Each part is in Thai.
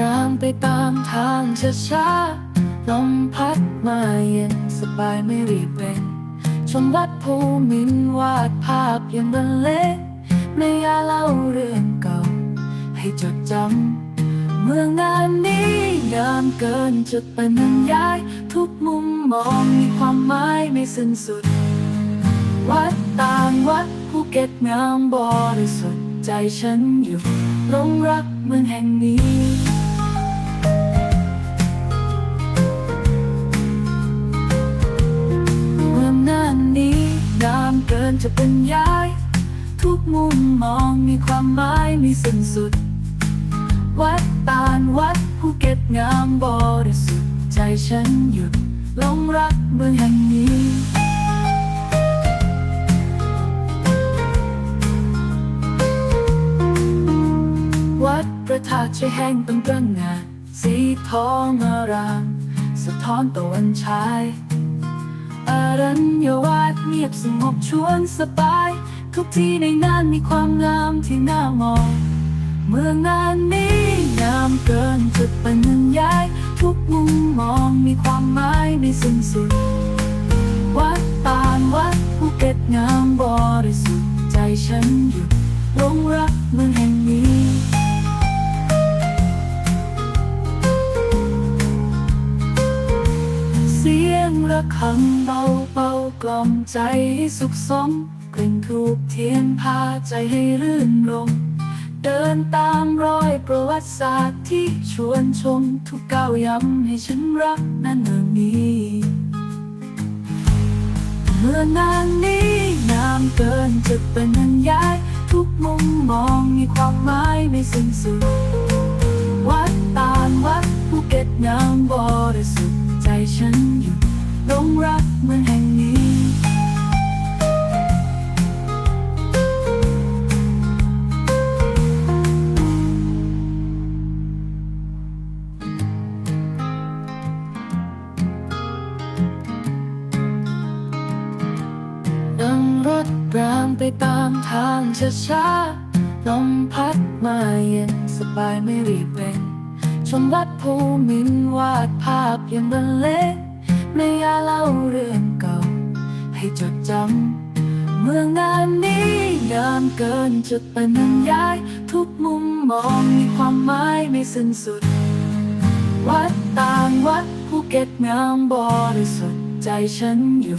รางไปตามทางช้าๆลมพัดมาเย็นสบายไม่รีบเร่งชมวัดภูมินวาดภาพยังบรรเลงไม่อยาเล่าเรื่องเก่า ให้จดจำ เมืองงานนี้งามเกินจุดบรรยาย ทุกมุมมองมีความหมายไม่สิ้นสุด วัดต่างวัดภูเก็ตงามบริสุทธิ์ใจฉันอยู่ลงรักเมืองแห่งนี้ ความหมายม่สิ้นสุด วัดตาลวัดภูเก็ตงามบริสุทธิ์ใจฉันหยุดหลงรักเมืองแห่งนี้วัดประทาใจแห้งต้องกระงานสีทองอาราม สะท้อนตะวันชายอารัญญวาดเงียบสงบชวนสบาย ทุกที่ในนั้นมีความงามที่น่ามอง เมืองงานนี้งามเกินจุดบรรยาย ทุกมุมมองมีความหมายไม่สิ้นสุด วัดตาลวัดภูเก็ตงามบริสุทธิ์ใจฉันหยุดลงรักเมืองแห่งนี้เสียงระฆังเบาเบากล่อมใจสุขสม ลิ่นทูบเทียนพาใจให้รื่นรม เดินตามรอยประวัติศาสตร์ที่ชวนชมทุกก้าวย้ำให้ฉันรักนั่นเมืองนี้ เมื่อนานนี้งามเกินจะเป็นบรรยาย ทุกมุมมองมีความหมายไม่สิ้นสุด วัดตาลวัดภูเก็ตงามบริสุทธิ์ใจฉันอยู่ลงรักเมือแห่ ตามทางช้าๆลมพัดมาเย็นสบายไม่รีบเร่งชมวัดภูมินวาดภาพยังบรรเลงไม่อยาเล่าเรื่องเก่า ให้จดจำ เมืองงานนี้งามเกินจุดบรรยาย ทุกมุมมองมีความหมายไม่สิ้นสุด วัดต่างวัดภูเก็ตงามบริสุทธิ์ใจฉันอยู่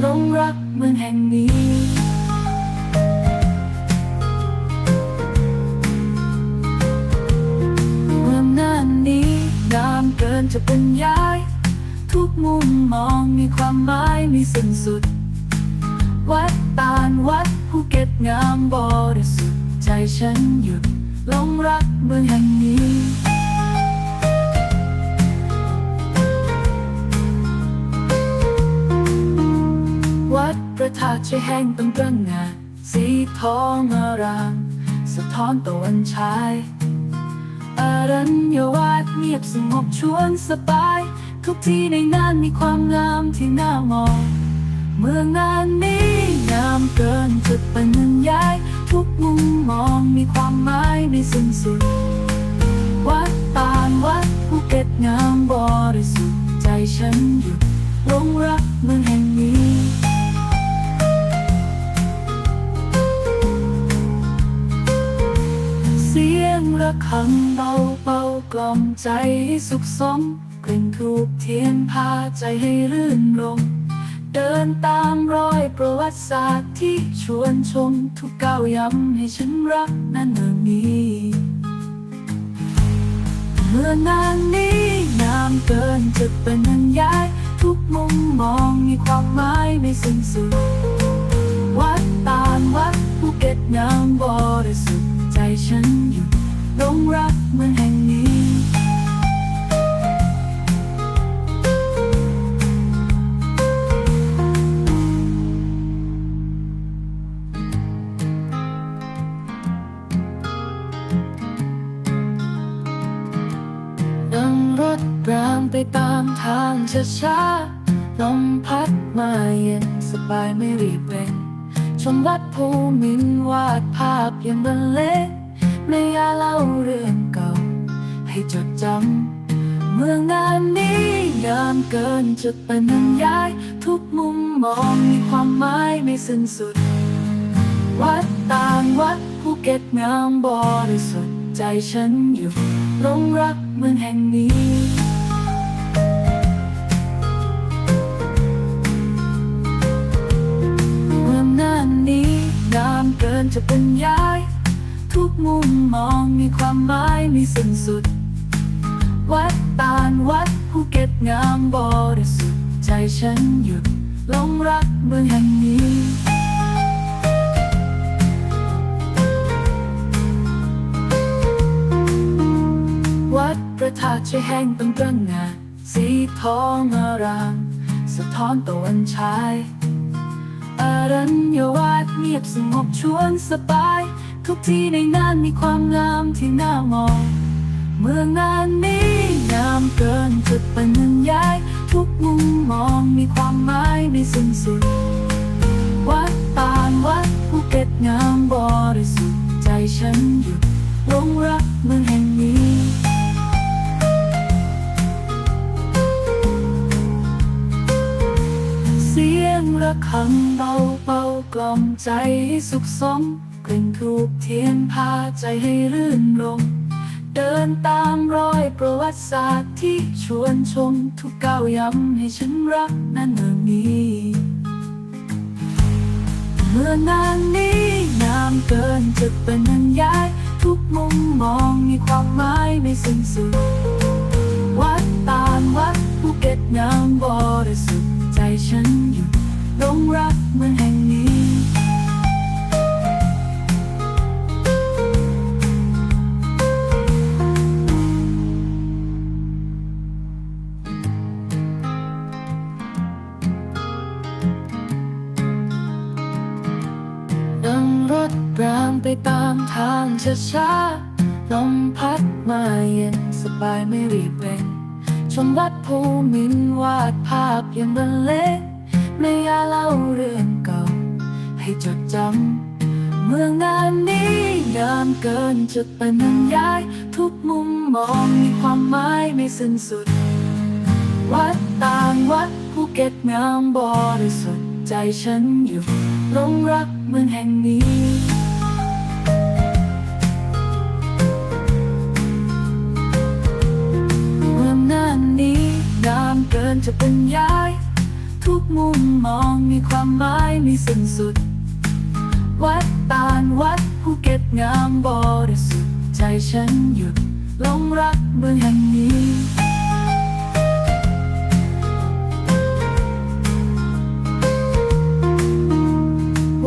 หลงรักเมืองแห่งนี้ จะบรรยาย ทุกมุมมองมีความหมายม่สิ้นสุด วัดตาลวัดภูเก็ตงามบริสุทธิ์ใจฉันหยุดหลงรักเมืองแห่งนี้วัดประทาใจแห้งต้องกระงานสีทองอาราม สะท้อนตะวันชาย อารัญญวาดเงียบสงบชวนสบาย ทุกที่ในนั้นมีความงามที่น่ามอง เมืองงานนี้งามเกินจุดบรรยาย ทุกมุมมองมีความหมายไม่สิ้นสุด วัดตาลวัดภูเก็ตงามบริสุทธิ์ใจฉันหยุดหลงรักเมืองแห่งนี้ ยงระฆังเบาเบากล่อมใจให้สุขสมกลิ่นทูบเทียนพาใจให้รื่นรมเดินตามรอยประวัติศาสตร์ที่ชวนชมทุกก้าวย้ำให้ฉันรักนั่นเมืองนี้เมื่อนานนี้งามเกินจะเป็นบรรยาย ทุกมุมมองมีความหมายไม่สิ้นสุด ช้าๆลมพัดมาเย็นสบายไม่รีบเร่งชมวัดภูมินวาดภาพยังบรรเลงไม่อยาเล่าเรื่องเก่า ให้จดจำ เมืองานนี้งามเกินจะเป็นบรรยาย ทุกมุมมองมีความหมายไม่สิ้นสุด วัดต่างวัดภูเก็ตงามบริสุทธิ์ใจฉันอยู่หลงรักเมืองแห่งนี้ จะบรรยาย ทุกมุมมองมีความหมายม่สิ้นสุด วัดตาลวัดภูเก็ตงามบริสุทธิ์ใจฉันหยุดหลงรักเมืองแห่งนี้วัดประทาชายแห่งตรงกลางงานสีทองอาราม สะท้อนตะวันชาย อารัญญวาดเงียบสงบชวนสบาย ทุกที่ในนั้นมีความงามที่น่ามอง เมืองนานนี้งามเกินจุดบรรยาย ทุกมุมมองมีความหมายไม่สิ้นสุด วัดตาลวัดภูเก็ตงามบริสุทธิ์ใจฉันหยุดลงรักเมืองแห่งนี้ ระฆังเบาเบากล่อมใจให้สุขสมกลิ่นทูบเทียนพาใจให้รื่นรมเดินตามรอยประวัติศาสตร์ที่ชวนชมทุกก้าวย้ำให้ฉันรักนั่นเมืองนี้เมื่อนานนี้งามเกินจะเป็นบรรยาย ทุกมุมมองมีความหมายไม่สิ้นสุดวัดตาลวัดภูเก็ตงามบริสุทธิ์ใจฉันหยุด หลงรักเมืองแห่งนี้ นั่งรถรางไปตามทางช้าๆลมพัดมาเย็นสบายไม่รีบเร่งชมวัดภูมินวาดภาพยังบรรเลง ไม่อยาเล่าเรื่องเก่า ให้จดจำ เมืองนานนี้งามเกินจุดบรรยาย ทุกมุมมองมีความหมายไม่สิ้นสุด วัดต่างวัดภูเก็ตงามบริสุทธิ์ใจฉันอยู่หลงรักเมืองแห่งนี้เมืองน่านนี้งามเกินจะบรรยาย ทุกมุมมองมีความหมายม่สิ้นสุด วัดตาลวัดภูเก็ตงามบริสุทธิ์ใจฉันหยุดหลงรักเมืองแห่งนี้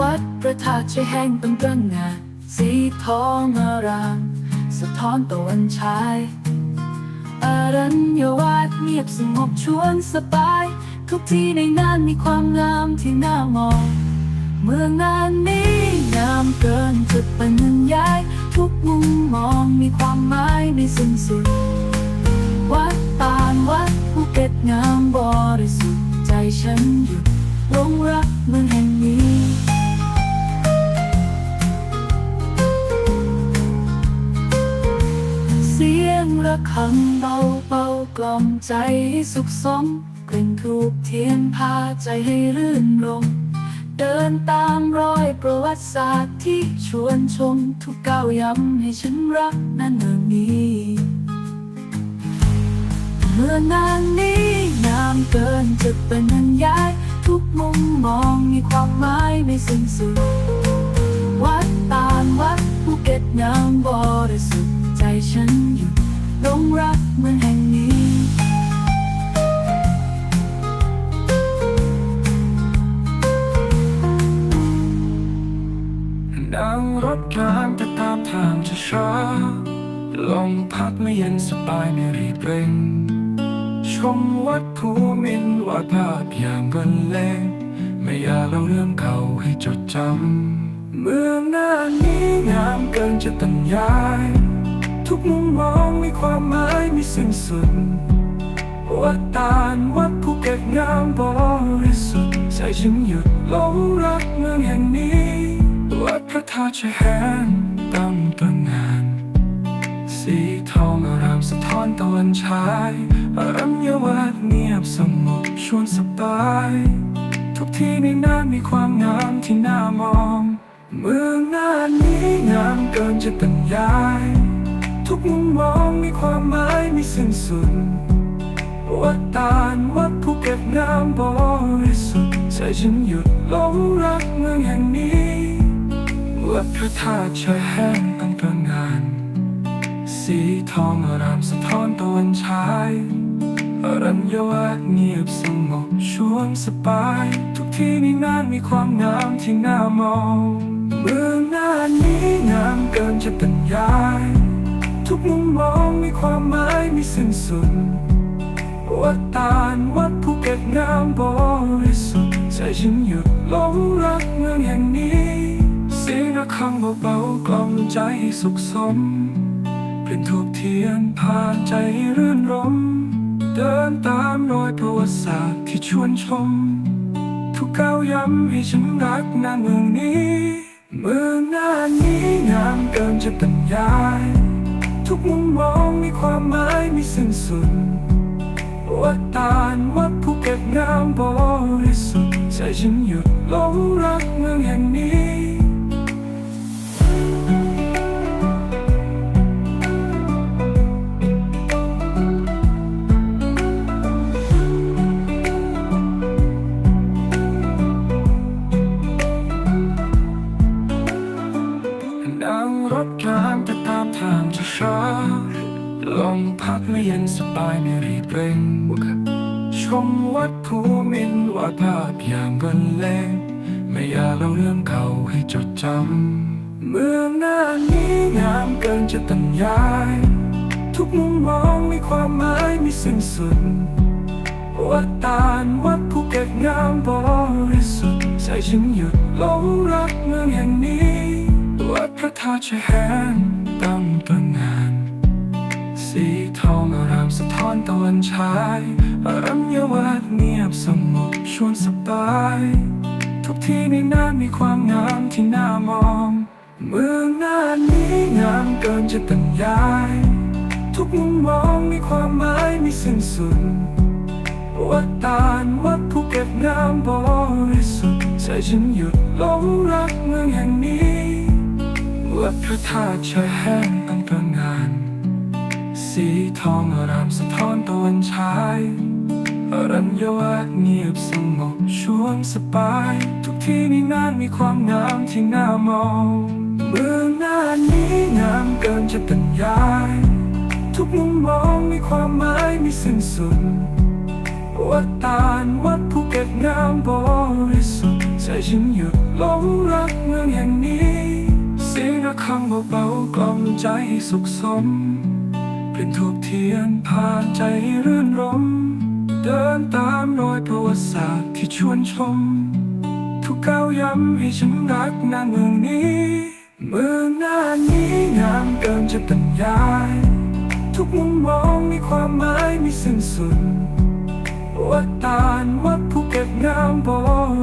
วัดประทาชายแห่งตรงกลางงานสีทองอาราม สะท้อนตะวันชายอารัญญวาดเงียบสงบชวนสบาย ทุกที่ในนั้นมีความงามที่น่ามอง เมืองนานนี้งามเกินจุดบรรยาย ทุกมุมมองมีความหมายไม่สิ้นสุด วัดตาลวัดภูเก็ตงามบริสุทธิ์ใจฉันหยุดหลงรักเมืองแห่งนี้เสียงระฆังเบาเบากล่อมใจสุขสม กลิ่นทูบเทียนพาใจให้รื่นรมเดินตามรอยประวัติศาสตร์ที่ชวนชมทุกก้าวย้ำให้ฉันรักนั่นเมืองนี้ เมื่อนานนี้งามเกินจะเป็นบรรยาย ทุกมุมมองมีความหมายไม่สิ้นสุด วัดตาลวัดภูเก็ตงามบริสุทธิ์ใจฉันหยุดหลงรักเมืองแห่งนี้ นั่งรถกลางแต่ตามทางช้าลมพัดไม่เย็นสบายไม่รีบเร่ง ชมวัดภูมินวาดภาพอย่างบรรเลงไม่อยากเล่าเรื่องเก่าให้จดจำ เมืองหน้านี้งามเกินจะบรรยาย ทุกมุมมองมีความหมายม่สิ้นสุดวัดตาลวัดภูเก็ตงามบริสุทธิ์ใจฉันหยุดหลงรักเมืองแห่งนี้ วัดพระธาตุชายแห่งตั้งตระหงานสีทองอารามสะท้อนตะวันฉายอรัญวัฒน์เงียบสงบชวนสบาย ทุกที่ในนั้นมีความงามที่น่ามอง เมืองน่านนี้งามเกินจะบรรยาย ทุกมุมมองมีความหมายม่สิ้นสุดวัดตาลวัดภูเก็ตน้ำบริสุทธิ์ใจฉันหยุดหลงรักเมืองแห่งนี้ วัดพระธาตุชายแห้งตั้งตระงาน สีทองอารามสะท้อนตะวันฉายอรัญญวัฒน์เงียบสงบชวนสบาย ทุกที่ในนั้นมีความงามที่น่ามองเมืองน่านนี้งามเกินจะบรรยาย ทุกมุมมองมีความหมายม่สิ้นสุดวัดตาลวัดภูเก็ตงามบริสุทธิ์ใจฉันหยุดหลงรักเมืองแห่งนี้ สียงระฆังเบาๆกล่อมใจสุขสมเป็นทูบเทียนพาใจรื่นรม เดินตามรอยประวัติศาสตร์ที่ชวนชม ทุกก้าวย้ำให้ฉันรักนางเมืองนี้เมืองนานนี้งามเกินจะบรรยาย ทุกมุมมองมีความหมายม่สิ้นสุดวัดตาลวัดภูเก็ตงามบริสุทธิ์ใจฉันหยุดหลงรักเมืองแห่งนี้ วัดตาลวัดภูเก็ตงามบริสุทธิ์ใจฉันหยุดหลงรักเมืองแห่งนี้วัดพระธาตุชายแห้งตั้งตระหงานสีทองอารามสะท้อนตะวันฉายอรัญญวัฒน์เงียบสงบชวนสบาย ทุกที่ในนั้นมีความงามที่น่ามอง เมืองน่านนี้งามเกินจะบรรยาย ทุกมุมมองมีความหมายม่สิ้นสุด วัดตาลวัดภูเก็ตงามบริสุทธิ์ใจฉันหยุดหลงรักเมืองแห่งนี้วัดพระธาตุชายแห้งตั้งตรงานสีทองอารามสะท้อนตะวันฉายอรัญญวัฒเงียบสงบชวนสบาย ทุกที่ในนั้นมีความงามที่น่ามองเมืองน่านนี้งามเกินจะบรรยาย ทุกมุมมองมีความหมายไม่สิ้นสุด วัดตาลวัดภูเก็ตงามบริสุทธิ์ใจฉันหยุดหลงรักเมืองแห่งนี้ เสียงระฆังเบาๆกล่อมใจให้สุขสมเป็นทูบเทียนพาใจให้รื่นรม เดินตามรอยประวัติศาสตร์ที่ชวนชม ทุกก้าวย้ำให้ฉันรักนางเมืองนี้ เมืองน่านนี้งามเกินจะบรรยาย ทุกมุมมองมีความหมายม่สิ้นสุด วัดตาลวัดภูเก็ตงามบ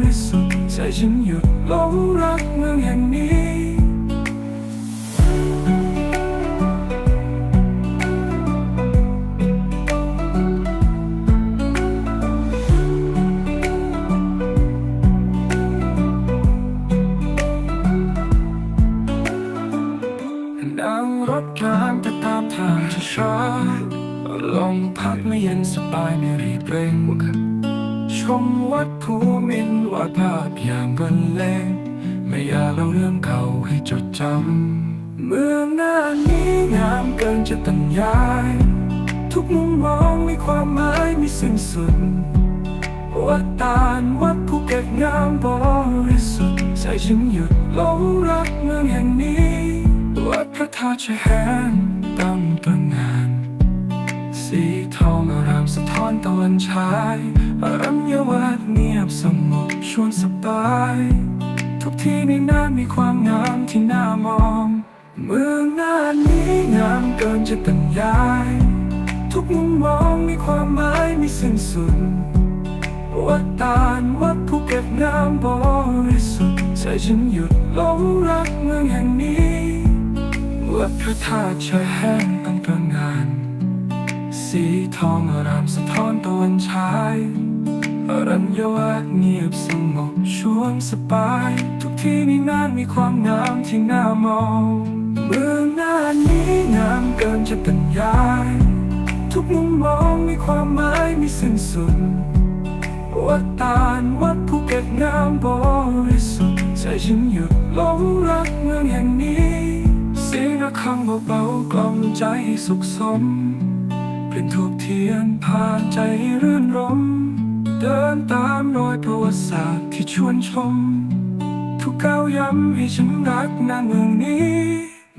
ริสุทธิ์ใจฉันหยุดหลงรักเมืองแห่งนี้นั่งรถกลางแต่ตามทางช้าๆ ลมพัดไม่เย็นสบายไม่รีบเร่งชมวัดภูมินทร์วาดภาพอย่างบรรเลงไม่อยากเล่าเรื่องเก่าให้จดจำเมืองหน้านี้งามเกินจะบรรยาย ทุกมุมมองมีความหมายม่สิ้นสุดวัดตาลวัดภูเก็ตงามบริสุทธิ์ใจฉันหยุดหลงรักเมืองแห่งนี้ วัดพระธาตุชายแห้งตั้งตระหงาน สีทองอารามสะท้อนตะวันฉายอรัญญวัฒน์เงียบสงบชวนสบาย ทุกที่ในนั้นมีความงามที่น่ามอง เมืองน่านนี้งามเกินจะบรรยาย ทุกมุมมองมีความหมายม่สิ้นสุดวัดตาลวัดภูเก็ตงามบริสุทธิ์ใจฉันหยุดหลงรักเมืองแห่งนี้วัดพระธาตุชายแห้งตั้งตระหงาน สีทองอารามสะท้อนตะวันฉายอรัญญวัฒน์เงียบสงบชวนสบาย ทุกที่ในนั้นมีความงามที่น่ามองเมืองน้านี้งามเกินจะบรรยาย ทุกมุมมองมีความหมายมีสิ้นสุดวัดตาลวัดภูเก็ตงามบริสุทธิ์ใจฉันหยุดหลงรักเมืองแห่งนี้ เสียงระฆังเบาๆกล่อมใจให้สุขสม เทียนพาใจให้รื่นรม เดินตามรอยประวัติศาสตร์ที่ชวนชม ทุกก้าวย้ำให้ฉันรักนาเมืองนี้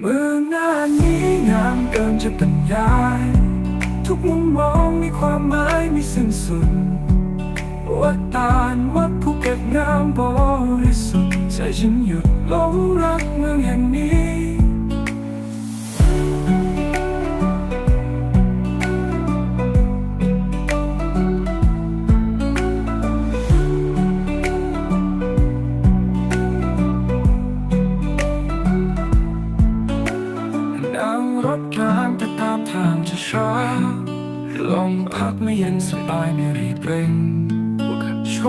เมืองหน้านี้งามเกินจะบรรยาย ทุกมุมมองมีความหมายมีสิ้นสุดวัดตาลวัดภูเก็ตงามบริสุทธิ์ใจฉันหยุดหลงรักเมืองแห่งนี้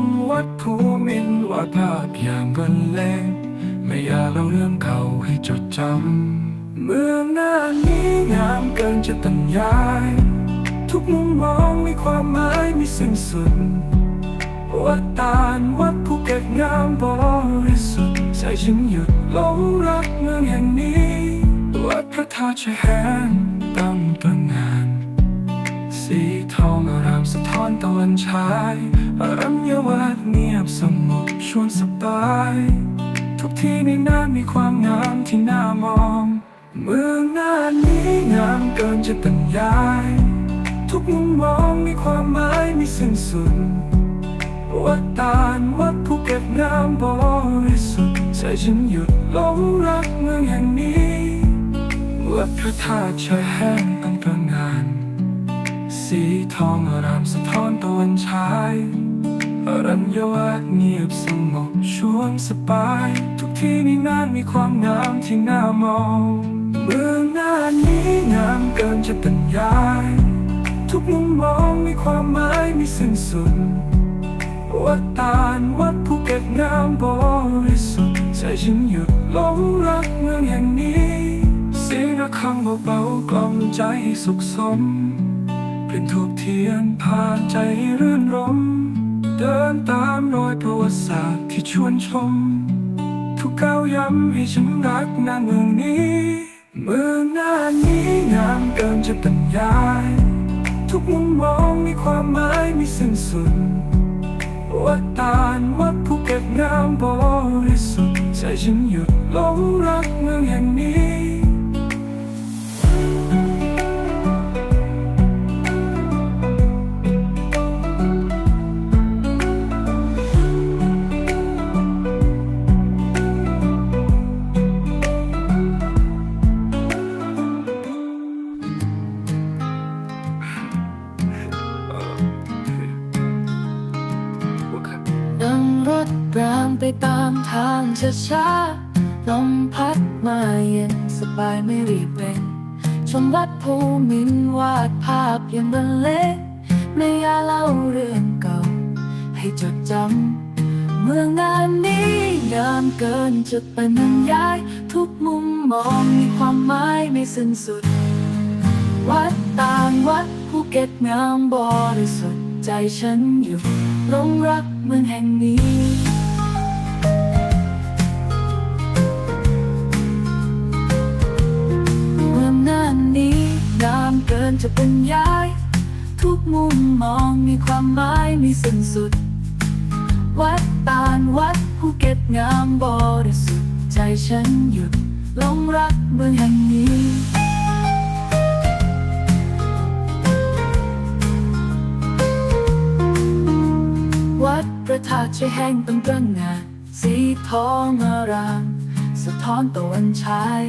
มวัดภูมินทร์วาดภาพอย่างบรรเลงไม่อยากเล่าเรื่องเก่าให้จดจำ เมืองหน้านี้งามเกินจะบรรยาย ทุกมุมมองมีความหมายมีสิ้นสุด วัดตาลวัดภูเก็ตงามบริสุทธิ์ใจฉันหยุดหลงรักเมืองแห่งนี้ วัดพระธาตุชายแหนตั้งตน สะท้อนตะวันฉายอรัญญวัฒน์เงียบสงบชวนสบาย ทุกที่ในนั้นมีความงามที่น่ามอง เมืองน้านนี้งามเกินจะบรรยาย ทุกมุมมองมีความหมายมีสิ้นสุดวัดตาลวัดภูเก็ตงามบริสุทธิ์ใจฉันหยุดหลงรักเมืองแห่งนี้วัดพระธาตุชายแห้งตั้งตระหงาน สีทองอารามสะท้อนตะวันฉายอรัญญวัฒน์เงียบสงบชวนสบาย ทุกที่ในนั้นมีความงามที่น่ามองเมืองหน้านี้งามเกินจะบรรยาย ทุกมุมมองมีความหมายมีสิ้นสุดวัดตาลวัดภูเก็ตงามบริสุทธิ์ใจฉันหยุดหลงรักเมืองแห่งนี้ เสียงระฆังเบาๆกล่อมใจให้สุขสม นทูบเทียนพาใจให้รื่นรม เดินตามรอยประวัติศาสตร์ที่ชวนชม ทุกก้าวย้ำให้ฉันรักนาเมืองนี้ เมืองหน้านี้งามเกินจะบรรยาย ทุกมุมมองมีความหมายมีสิ้นสุดวัดตาลวัดภูเก็ตงามบริสุทธิ์ใจฉันหยุดหลงรักเมืองแห่งนี้ ไปตามทางช้าๆลมพัดมาเย็นสบายไม่รีบเร่งชมวัดภูมินวาดภาพย่างบรรเลงไม่อยากเล่าเรื่องเก่า ให้จดจำ เมืองงานนี้งามเกินจะเป็นบรรยาย ทุกมุมมองมีความหมายไม่สิ้นสุด วัดต่างวัดภูเก็ตงามบริสุทธิ์ใจฉันอยู่หลงรักเมืองแห่งนี้ จะบรรยาย ทุกมุมมองมีความหมายมีสิ้นสุด วัดตาลวัดภูเก็ตงามบริสุทธิ์ใจฉันหยุดหลงรักเมืองแห่งนี้วัดพระธาตุชายแห้งตั้งตระงานสีทองอาราม สะท้อนตะวันฉาย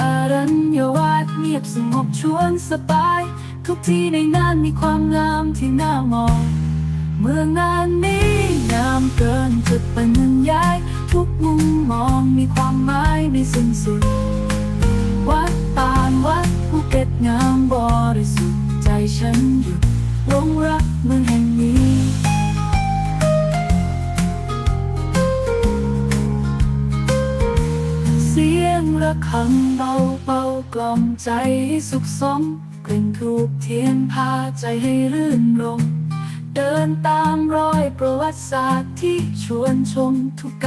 อารัญญวัฒน์เงียบสงบชวนสบาย ทุกที่ในนั้นมีความงามที่น่ามอง เมืองานนี้งามเกินจะบรรยาย ทุกมุมมองมีความหมายไม่สิ้นสุด วัดตาลวัดภูเก็ตงามบริสุทธิ์ใจฉันหยุดหลงรักเมืองแห่งนี้ งระฆังเบาเบากล่อมใจให้สุขสมกลิ่นทูกเทียนพาใจให้รื่นรม เดินตามรอยประวัติศาสตร์ที่ชวนชมทุก